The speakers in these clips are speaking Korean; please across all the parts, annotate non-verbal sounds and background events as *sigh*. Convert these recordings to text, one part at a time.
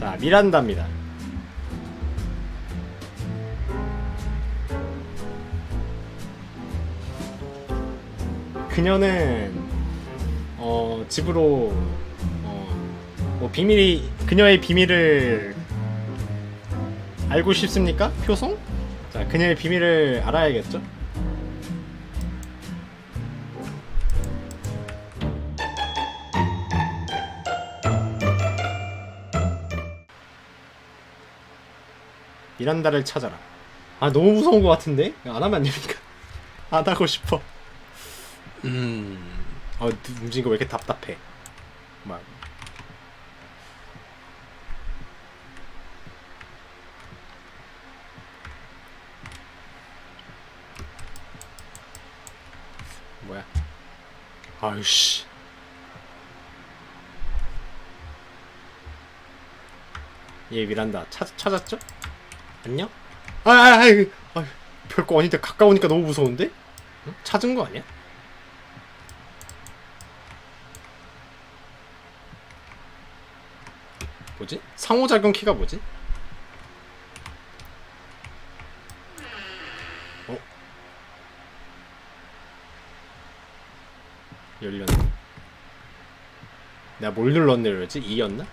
자, 미란다입니다. 그녀는 어, 집으로 어, 뭐 비밀이 그녀의 비밀을 알고 싶습니까? 표성? 자, 그녀의 비밀을 알아야겠죠? 미란다를 찾아라. 아 너무 무서운 것 같은데? 안 하면 안 됩니까? *laughs* 안 하고 싶어. 음. 어 움직이는 거왜 이렇게 답답해? 막. 뭐야? 아유씨. 얘 미란다 찾, 찾았죠? 안녕? 아, 아, 아, 아, 별거 아닌데 가까우니까 너무 무서운데? 응? 찾은 거 아니야? 뭐지? 상호작용 키가 뭐지? 어? 열렸네. 내가 뭘 눌렀네 그러지? 2였나?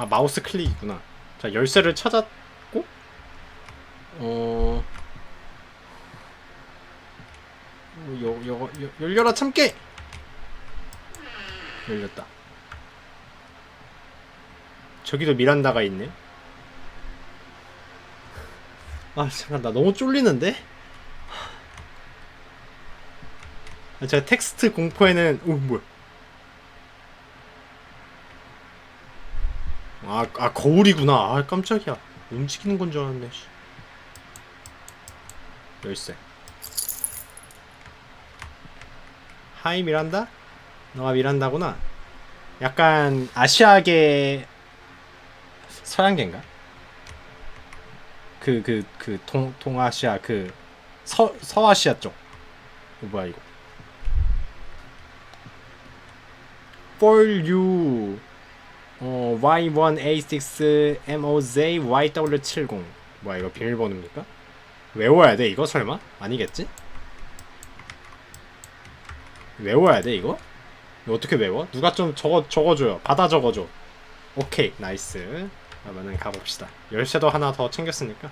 아 마우스 클릭이구나. 자 열쇠를 찾았고 어 여, 여, 여, 열려라 참깨 열렸다. 저기도 미란다가 있네. 아 잠깐 나 너무 쫄리는데. 아, 제가 텍스트 공포에는 오 뭐야? 아, 아 거울이구나. 아 깜짝이야. 움직이는 건 줄 알았네. 씨. 열쇠. 하이 미란다? 너가 미란다구나. 약간 아시아계 서양계인가? 그 그 그 동 동아시아 그 서 서아시아 쪽. 이거 뭐야 이거? For you 어, Y1A6MOJ YW70 뭐야 이거 비밀번호입니까? 외워야 돼 이거 설마? 아니겠지? 외워야 돼 이거? 이거 어떻게 외워? 누가 좀 적어 적어줘요 받아 적어줘 오케이 나이스 그러면은 가봅시다 열쇠도 하나 더 챙겼으니까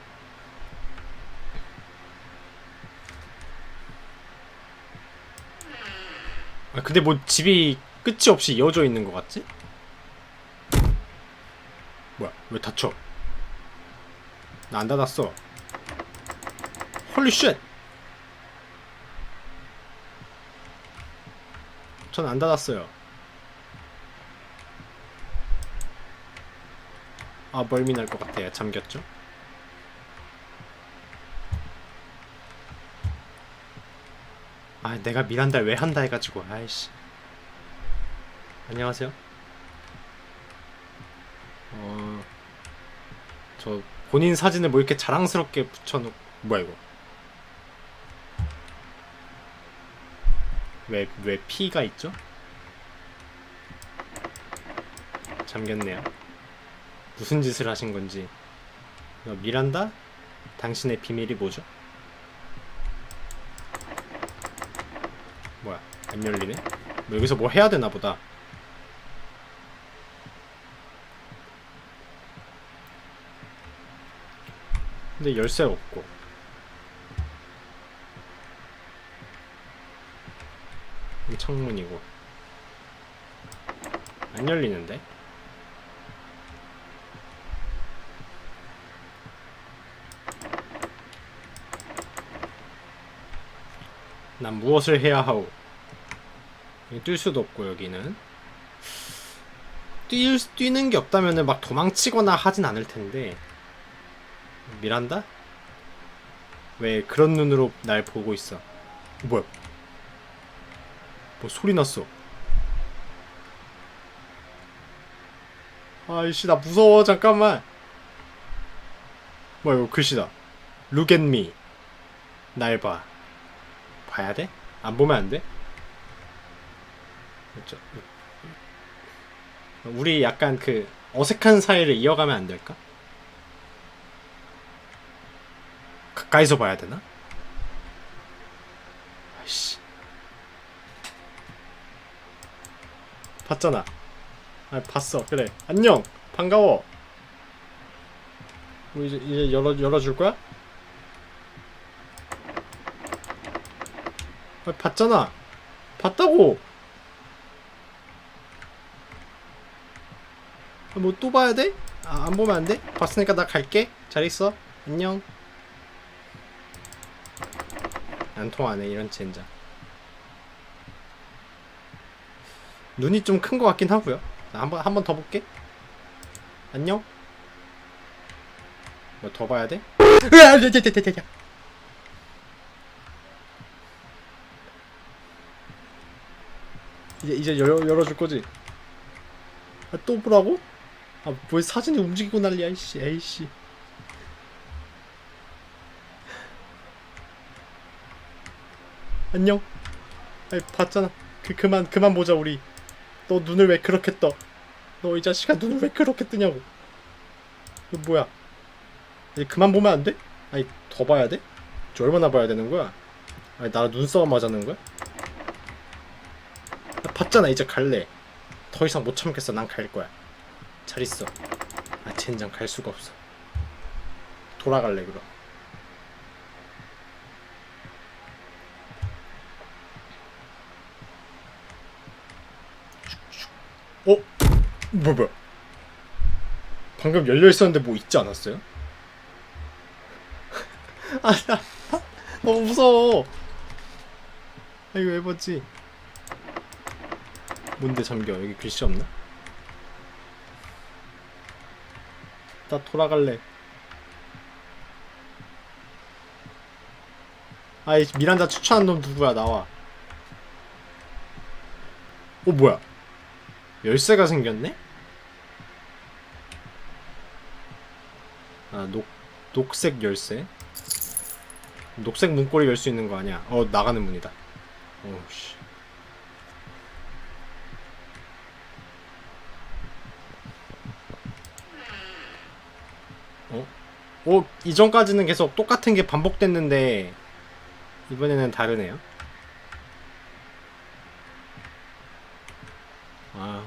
아 근데 뭐 집이 끝이 없이 이어져 있는 것 같지? 왜 닫혀 나 안 닫았어. 홀리 쉣 전 안 닫았어요. 아 멀미 날 것 같아요. 잠겼죠? 아 내가 미란다 왜 한다 해가지고 아이씨. 안녕하세요. 어, 저 본인 사진을 뭐 이렇게 자랑스럽게 붙여놓 뭐야 이거? 왜 왜 피가 있죠? 잠겼네요. 무슨 짓을 하신 건지. 어, 미란다? 당신의 비밀이 뭐죠? 뭐야? 안 열리네? 뭐 여기서 뭐 해야 되나 보다. 근데 열쇠 없고. 이 창문이고. 안 열리는데? 난 무엇을 해야 하오? 뛸 수도 없고 여기는. 뛸, 뛰는 게 없다면 막 도망치거나 하진 않을 텐데 미란다? 왜 그런 눈으로 날 보고 있어? 뭐야? 뭐 소리 났어? 아이씨 나 무서워 잠깐만. 뭐야 이거 글씨다. Look at me. 날 봐. 봐야 돼? 안 보면 안 돼? 저, 우리 약간 그 어색한 사이를 이어가면 안 될까? 가까이서 봐야 되나? 아이씨. 봤잖아. 아, 봤어. 그래. 안녕. 반가워. 뭐 이제 이제 열어 열어 줄 거야? 아, 봤잖아. 봤다고. 뭐또 봐야 돼? 아, 안 보면 안 돼? 봤으니까 나 갈게. 잘 있어. 안녕. 안 통하네 이런 젠장. 눈이 좀 큰 것 같긴 하고요. 한번 한 번 더 볼게. 안녕. 뭐 더 봐야 돼? 이제 이제 열어 열어줄 거지? 아, 또 보라고? 아, 뭐 사진이 움직이고 난리야, 이씨, 에이씨. 안녕. 아이, 봤잖아. 그 그만 그만 보자 우리. 너 눈을 왜 그렇게 떠? 너 이 자식아 눈을 왜 그렇게 뜨냐고. 이거 뭐야? 이제 그만 보면 안 돼? 아니 더 봐야 돼? 저 얼마나 봐야 되는 거야? 아니 나랑 눈싸움 맞았는 거야? 나 봤잖아 이제 갈래. 더 이상 못 참겠어 난 갈 거야. 잘 있어. 아 젠장 갈 수가 없어. 돌아갈래 그럼. 어? 뭐야 뭐야? 방금 열려 있었는데 뭐 있지 않았어요? *laughs* 아, 나 너무 무서워. 아, 이거 왜 봤지? 뭔데 잠겨? 여기 글씨 없나? 나 돌아갈래. 아이 미란다 추천한 놈 누구야 나와. 어 뭐야? 열쇠가 생겼네? 아, 녹, 녹색 열쇠. 녹색 문고리 열 수 있는 거 아니야? 어, 나가는 문이다. 어우, 씨. 어? 어, 이전까지는 계속 똑같은 게 반복됐는데, 이번에는 다르네요. 아.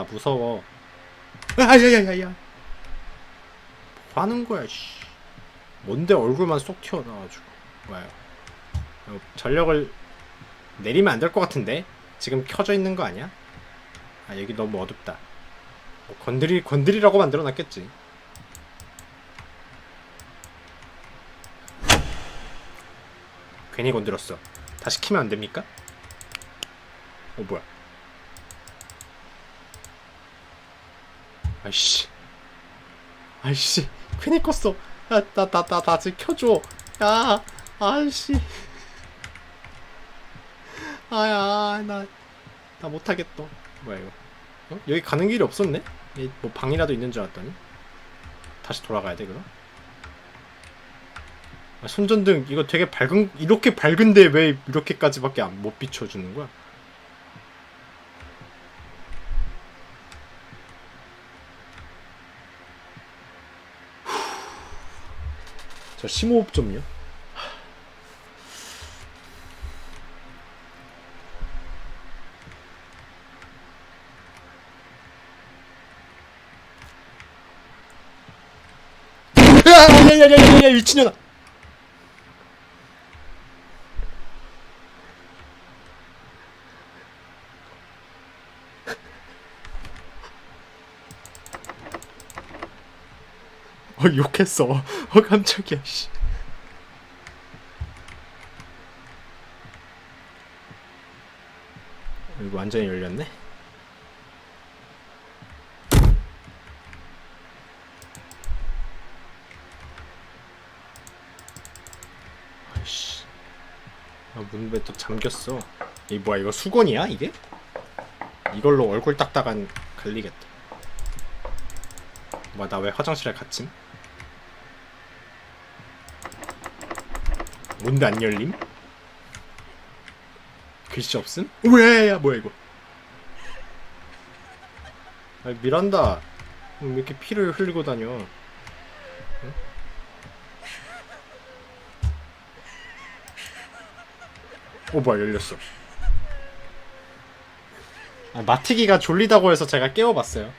나, 나 무서워. 아야야야야. 뭐 하는 거야, 씨. 뭔데 얼굴만 쏙 튀어나와가지고. 뭐야. 어, 전력을 내리면 안 될 것 같은데? 지금 켜져 있는 거 아니야? 아, 여기 너무 어둡다. 뭐 건드리, 건드리라고 만들어 놨겠지. 괜히 건드렸어. 다시 키면 안 됩니까? 어 뭐야? 아이씨, 아이씨, 괜히 껐어. 야, 나, 나, 나, 다시 켜줘. 야, 아이씨. 아야, 나, 나 못하겠다. 뭐야 이거? 어? 여기 가는 길이 없었네? 뭐 방이라도 있는 줄 알았더니. 다시 돌아가야 돼 그럼? 아, 손전등 이거 되게 밝은 이렇게 밝은데 왜 이렇게까지밖에 안, 못 비춰주는 거야? 저 심호흡 좀요. 야야야야야야 미친년아! 어 욕했어. 어 깜짝이야. 씨. 이거 완전히 열렸네. 아이씨. 아, 문왜 또 잠겼어? 이 뭐야 이거 수건이야 이게? 이걸로 얼굴 닦다간 갈리겠다. 뭐야 나 왜 화장실에 갇힘? 뭔데 안 열림? 글씨 없음? 왜야 뭐야 이거? 아 미란다 왜 이렇게 피를 흘리고 다녀? 응? 어 뭐야 열렸어. 아, 마티기가 졸리다고 해서 제가 깨워봤어요.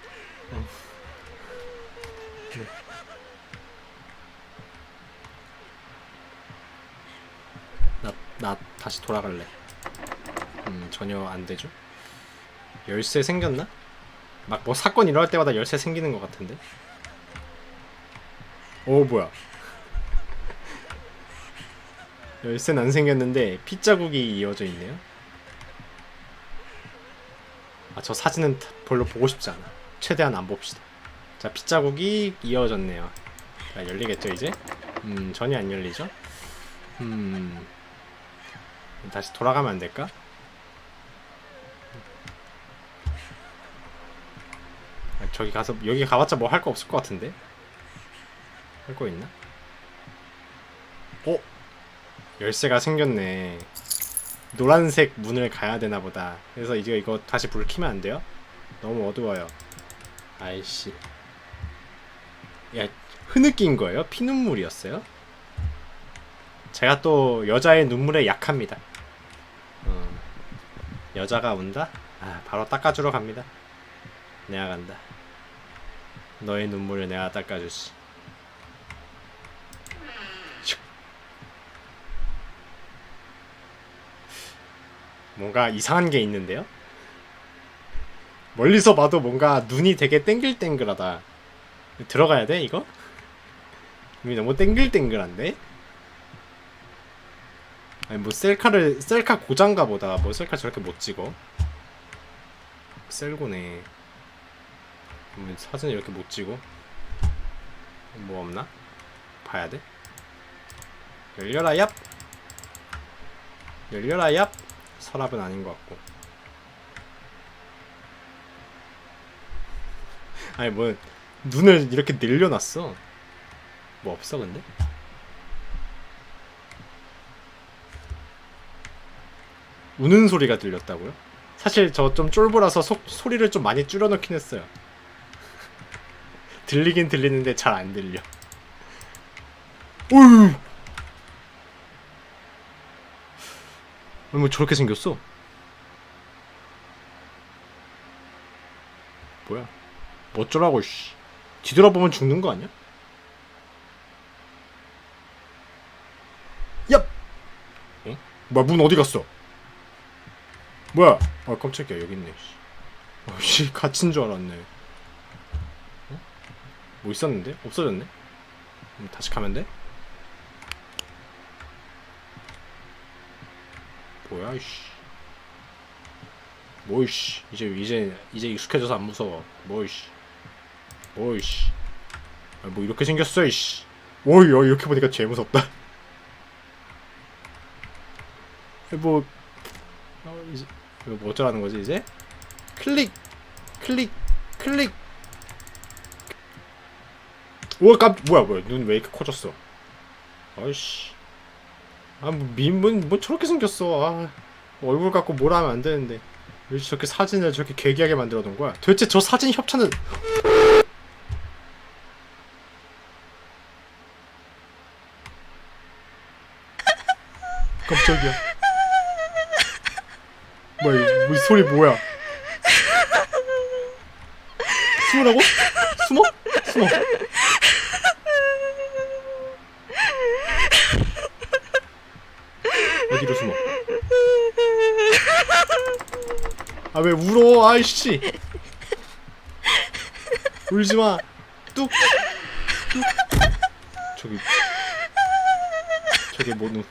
다시 돌아갈래. 음, 전혀 안 되죠? 열쇠 생겼나? 막 뭐 사건 일어날 때마다 열쇠 생기는 것 같은데? 오, 뭐야. *laughs* 열쇠는 안 생겼는데 핏자국이 이어져 있네요. 아, 저 사진은 별로 보고 싶지 않아. 최대한 안 봅시다. 자, 핏자국이 이어졌네요. 자, 열리겠죠, 이제? 음, 전혀 안 열리죠? 음, 다시 돌아가면 안 될까? 아, 저기 가서, 여기 가봤자 뭐 할 거 없을 것 같은데? 할 거 있나? 어? 열쇠가 생겼네. 노란색 문을 가야 되나 보다. 그래서 이제 이거 다시 불 켜면 안 돼요? 너무 어두워요. 아이씨. 야, 흐느낀 거예요? 피눈물이었어요? 제가 또 여자의 눈물에 약합니다. 어, 여자가 온다? 아, 바로 닦아주러 갑니다. 내가 간다. 너의 눈물을 내가 닦아주지. 슉. 뭔가 이상한 게 있는데요? 멀리서 봐도 뭔가 눈이 되게 땡글땡글하다. 들어가야 돼, 이거? 눈이 너무 땡글땡글한데? 아니, 뭐, 셀카를, 셀카 고장가 보다. 뭐, 셀카 저렇게 못 찍어? 셀고네. 뭐 사진 이렇게 못 찍어? 뭐 없나? 봐야 돼? 열려라, 얍! 열려라, 얍! 서랍은 아닌 것 같고. 아니 뭐 눈을 이렇게 늘려놨어. 뭐 없어 근데? 우는 소리가 들렸다고요? 사실 저 좀 쫄보라서 소, 소리를 좀 많이 줄여놓긴 했어요. *laughs* 들리긴 들리는데 잘 안 들려. 어휴! 뭐 저렇게 생겼어? 뭐야? 뭐 어쩌라고 씨. 뒤돌아보면 죽는 거 아니야? 야! 어? 뭐야 문 어디 갔어? 뭐야? 아 깜짝이야 여기 있네 씨. 아씨 *laughs* 갇힌 줄 알았네 어? 뭐 있었는데? 없어졌네? 그럼 다시 가면 돼? 뭐야 이씨 뭐 이씨 이제 이제 이제 익숙해져서 안 무서워 뭐 이씨 뭐 이씨 아, 뭐 이렇게 생겼어 이씨 오이 어, 이렇게 보니까 개 무섭다 *laughs* 뭐 어, 이제 이거 뭐 어쩌라는 거지 이제? 클릭 클릭 클릭. 우와 깜 뭐야 뭐야. 눈 왜 이렇게 커졌어? 아이씨. 아뭐민뭐 뭐 저렇게 생겼어. 아 얼굴 갖고 뭐라 하면 안 되는데. 왜 저렇게 사진을 저렇게 괴기하게 만들어 놓은 거야? 도대체 저 사진 협찬은 *laughs* 깜짝이야 뭐야 이, 뭐, 이 소리 뭐야 숨으라고? 숨어? 숨어 어디로 숨어? 아 왜 울어? 아이씨. 울지 마. 뚝. 뚝. 저기 저기 뭐 누?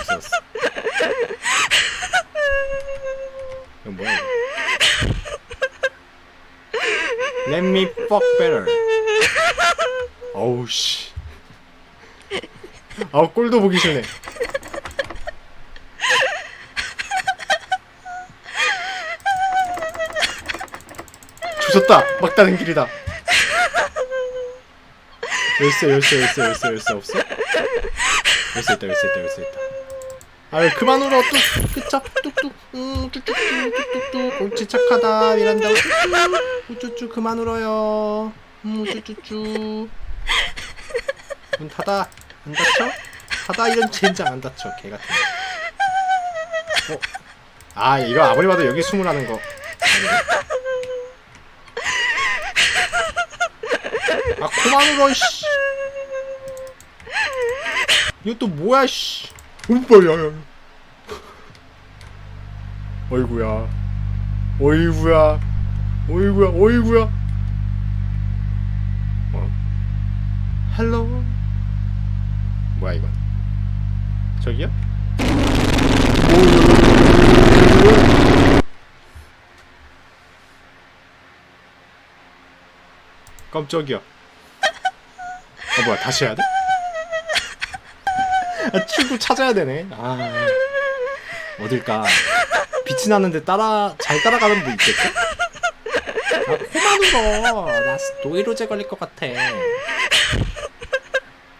없었어. 이건 뭐야? 이거? Let me fuck better. 어우 씨. 아우 꼴도 보기 싫네. 조졌다. 막다른 길이다. 열쇠 열쇠 열쇠 열쇠 열쇠 없어? 열쇠 있다 열쇠 있다 열쇠 있다 아유 그만 울어 뚝 그짝 뚝뚝 음 뚝뚝뚝 옳지 착하다 미란다 우쭈쭈 우쭈쭈 그만 울어요 음 우쭈쭈쭈 문 닫아 안 닫혀? 닫아 이런 젠장 안 닫혀 개 같은 거. 어? 아 이거 아무리 봐도 여기 숨으라는 거 아니네? 아 그만 울어 씨 이거 또 뭐야 씨. 오빠야. 어이구야. 어이구야. 어이구야 어이구야. 어? 헬로? 뭐야 이건 저기요? 깜짝이야. 어 뭐야 다시 해야 돼? 아, 친구 찾아야 되네. 아 어딜까? 빛이 나는데 따라 잘 따라가는 분 있겠죠? 아 울어 나 노이로제 걸릴 것 같아.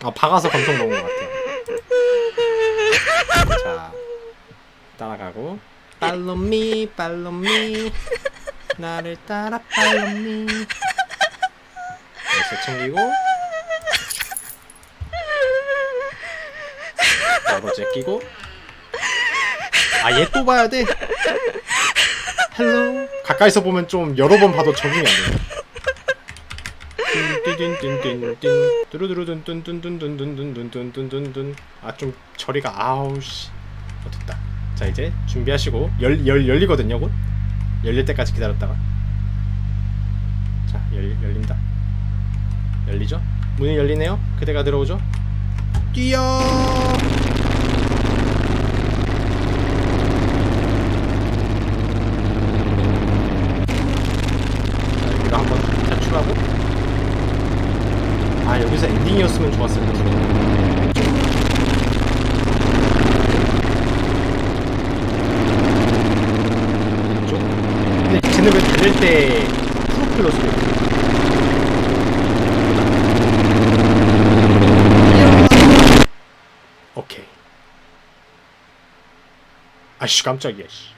아 박아서 감성 먹은 것 같아. 자 따라가고. 팔로우 미 팔로우 미. 나를 따라 팔로우 미 열쇠 챙기고 바로 제끼고. 아 얘 또 봐야 돼. 헬로. 가까이서 보면 좀 여러 번 봐도 적응이 안돼. 뚠뚠뚠뚠뚠 뚜루두루둔뚠뚠뚠뚠뚠뚠뚠뚠뚠 아좀 저리가. 아우씨. 어 됐다. 자 이제 준비하시고. 열, 열, 열리거든요 곧. 열릴 때까지 기다렸다가. 자 열, 열린다. 열리죠? 문이 열리네요? 그대가 들어오죠? 뛰어 자 여기로 한번 탈출하고 아 여기서 엔딩이었으면 좋았을 텐데 쪽 근데 쟤는 왜 달릴 때 프로펠러 소리 오케이 아씨 깜짝이야 씨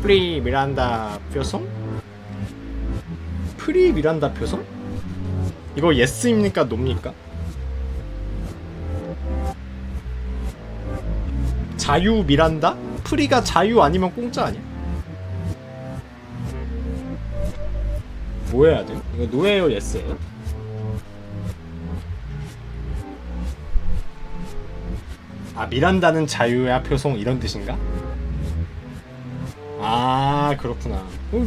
프리 미란다 표성? 프리 미란다 표성? 이거 예스입니까 노입니까? 자유 미란다? 프리가 자유 아니면 공짜 아니야? 뭐 해야 돼? 이거 노예요 예스예요? 아 미란다는 자유야 표성 이런 뜻인가? 아 그렇구나. 어,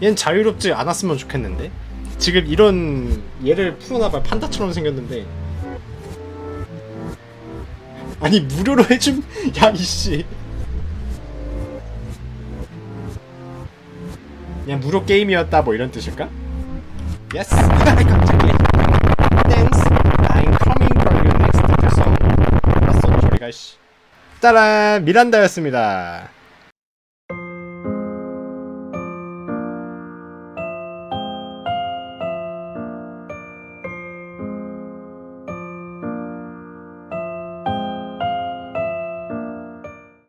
얜 자유롭지 않았으면 좋겠는데? 지금 이런 얘를 풀어놔봐 판다처럼 생겼는데. 아니 무료로 해줌? *laughs* 야 이씨. 그냥 무료 게임이었다 뭐 이런 뜻일까? 예스 *laughs* 깜짝이야 아이씨. 짜란! 미란다였습니다.